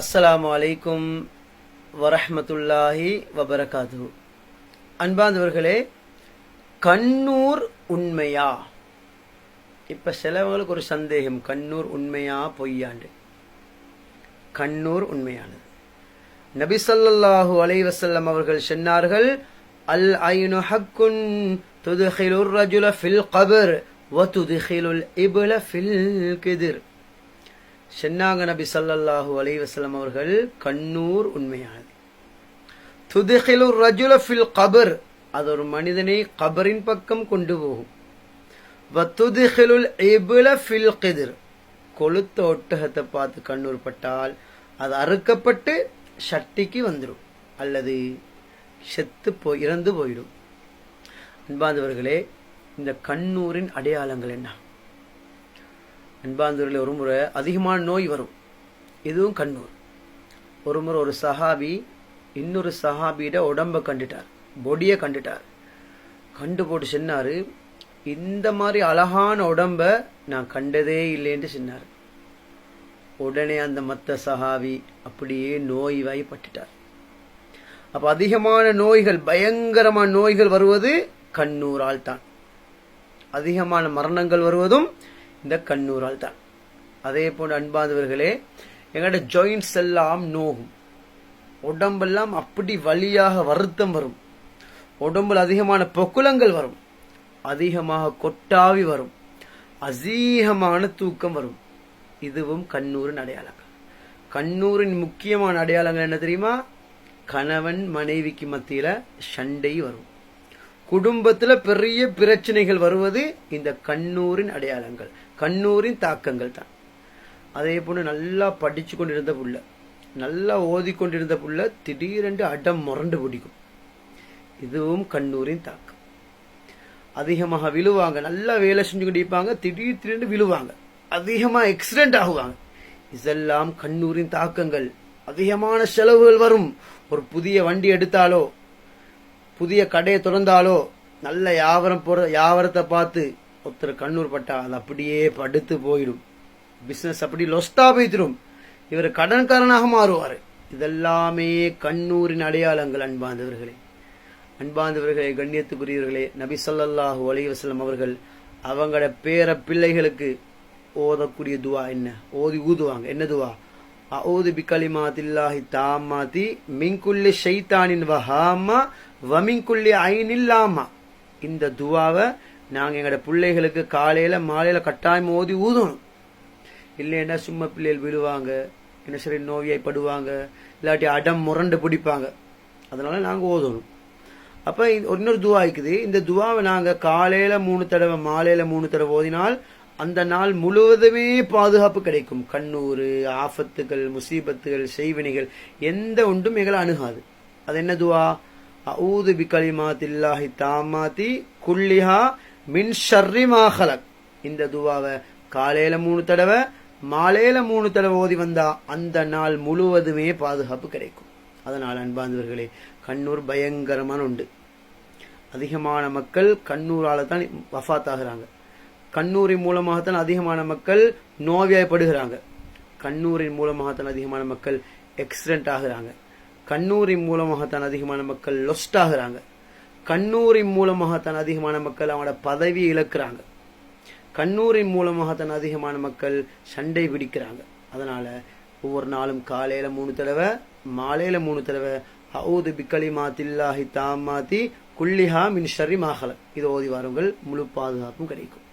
அஸ்ஸலாமு அலைக்கும் வரஹமத்துல்லாஹி வபரகாது அன்பாந்தவர்களே கண்ணூர் உண்மையா? இப்போ சிலவங்களுக்கு ஒரு சந்தேகம் கண்ணூர் உண்மையா பொய்யாண்டு? கண்ணூர் உண்மையானது. நபி ஸல்லல்லாஹு அலைஹி அவர்கள் சொன்னார்கள் அல் ஐனு ஹக்குன் துதுகிலுர் ரஜுல ஃபில் கபர் வ துதுகிலுல் இபுல ஃபில் கிதிர். சென்னாங்க நபி சல்லல்லாஹு அலைவசலம் அவர்கள் கண்ணூர் உண்மையானது. துதுகிலுர் ரஜுல ஃபில் கபர் அது ஒரு மனிதனை கபரின் பக்கம் கொண்டு போகும். வத்துதுகிலுல் இப்ல ஃபில் கெதிர் கொளுத்த ஒட்டகத்தை பார்த்து கண்ணூர் பட்டால் அது அறுக்கப்பட்டு சட்டிக்கு வந்துடும் அல்லது செத்து போய் இறந்து போயிடும். அன்பாந்தவர்களே இந்த கண்ணூரின் அடையாளங்கள் என்ன? அன்பாந்தூரில் ஒரு முறை அதிகமான நோய் வரும். இதுவும் கண்ணூர். ஒரு முறை ஒரு சஹாபி இன்னொரு சஹாபியிட உடம்ப கண்டுட்டார். பொடியை கண்டுட்டார். கண்டு போட்டு சொன்னார் இந்த மாதிரி அழகான உடம்ப நான் கண்டதே இல்லைன்னு சொன்னார். உடனே அந்த மத்த சஹாவி அப்படியே நோய்வாய்ப்பட்டுட்டார். அப்போ அதிகமான நோய்கள் பயங்கரமான நோய்கள் வருவது கண்ணூரால் தான் அதிகமான மரணங்கள் வருவதும் இந்த கண்ணூரால் தான். அதே போன்ற அன்பாதவர்களே எங்களோட ஜாயின்ஸ் எல்லாம் நோகும். உடம்பெல்லாம் அப்படி வழியாக வருத்தம் வரும். உடம்புல அதிகமான பொக்குளங்கள் வரும். அதிகமாக கொட்டாவி வரும். அதிகமான தூக்கம் வரும். இதுவும் கண்ணூரின் அடையாளங்கள். கண்ணூரின் முக்கியமான அடையாளங்கள் என்ன தெரியுமா? கணவன் மனைவிக்கு மத்தியில சண்டை வரும். குடும்பத்துல பெரிய பிரச்சனைகள் வருவது இந்த கண்ணூரின் அடையாளங்கள். கண்ணூரின் தாக்கங்கள் தான். அதே போல நல்லா படிச்சு கொண்டிருந்த புள்ள நல்லா ஓதி கொண்டிருந்த புள்ள திடீரென்று அடம் முரண்டு பிடிக்கும். இதுவும் கண்ணூரின் தாக்கம். அதிகமாக விழுவாங்க நல்லா வேலை செஞ்சு கொண்டிருப்பாங்க திடீர் திடீர்னு விழுவாங்க. அதிகமா எக்ஸிடென்ட் ஆகுவாங்க. இதெல்லாம் கண்ணூரின் தாக்கங்கள். அதிகமான செலவுகள் வரும். ஒரு புதிய வண்டி எடுத்தாலோ புதிய கடையை திறந்தாலோ நல்ல வியாபாரம் போற வியாபாரத்தை பார்த்து ஒருத்தர் கண்ணூர் பட்டா அது அப்படியே படுத்து போயிடும். பிசினஸ் அப்படி லொஸ்டா போய்த்திடும் இவர் கடன்காரனாக மாறுவார். இதெல்லாமே கண்ணூரின் அடையாளங்கள் அன்பாந்தவர்களே அன்பாந்தவர்களே கண்ணியத்துக்குரியவர்களே நபி ஸல்லல்லாஹு அலைஹி அவர்கள் அவங்களோட பேர பிள்ளைகளுக்கு ஓதக்கூடிய துவா என்ன? ஓதி ஊதுவாங்க. என்ன துவா? அவுது பிகலிமாத்தில்லாஹி தாமாதி மிங்குள்ளி ஷைத்தானின் வஹாமா வமின்குள்ளி ஐனில்லாமா இந்த துவாவை நாங்கள் எங்களோட பிள்ளைகளுக்கு காலையில் மாலையில் கட்டாயம் ஓதி ஊதணும். இல்லைன்னா சும்மா பிள்ளைகள் விழுவாங்க என்ன சரி நோய்வாய்ப்படுவாங்க இல்லாட்டி அடம் முரண்டு பிடிப்பாங்க. அதனால நாங்கள் ஓதணும். அப்போ இன்னொரு துவா இருக்குது. இந்த துவாவை நாங்கள் காலையில் மூணு தடவை மாலையில் மூணு தடவை ஓதினால் அந்த நாள் முழுவதுமே பாதுகாப்பு கிடைக்கும். கண்ணூறு ஆபத்துகள் முசீபத்துகள் செய்வினைகள் எந்த ஒன்றும் எங்களை அணுகாது. அது என்ன துவா? அஊது பிகலிமாத்தில்லாஹி தாமாத்தி குல்லிஹா மின் ஷர்ரி இந்த துவாவை காலையில மூணு தடவை மாலையில மூணு தடவை ஓதி வந்தா அந்த நாள் முழுவதுமே பாதுகாப்பு கிடைக்கும். அதனால் அன்பாந்தவர்களே கண்ணூர் பயங்கரமான உண்டு. அதிகமான மக்கள் கண்ணூரால தான் வஃத் கண்ணூரின் மூலமாகத்தான் அதிகமான மக்கள் நோய்வாய்ப்படுகிறாங்க கண்ணூரின் மூலமாகத்தான் அதிகமான மக்கள் எக்ஸிடென்ட் ஆகுறாங்க. கண்ணூரின் மூலமாகத்தான் அதிகமான மக்கள் லொஸ்ட் ஆகுறாங்க. கண்ணூரின் மூலமாகத்தான் அதிகமான மக்கள் அவங்களோட பதவி இழக்கிறாங்க. கண்ணூரின் மூலமாகத்தான் அதிகமான மக்கள் சண்டை பிடிக்கிறாங்க. அதனால ஒவ்வொரு நாளும் காலையில மூணு தடவை மாலையில மூணு தடவை ஹவுது பிக்கலிமாத்தில்லாஹி தாமாத்தி குல்லிஹா மின் ஷரி மாகல இது ஓதி வாருங்கள் முழு பாதுகாப்பும் கிடைக்கும்.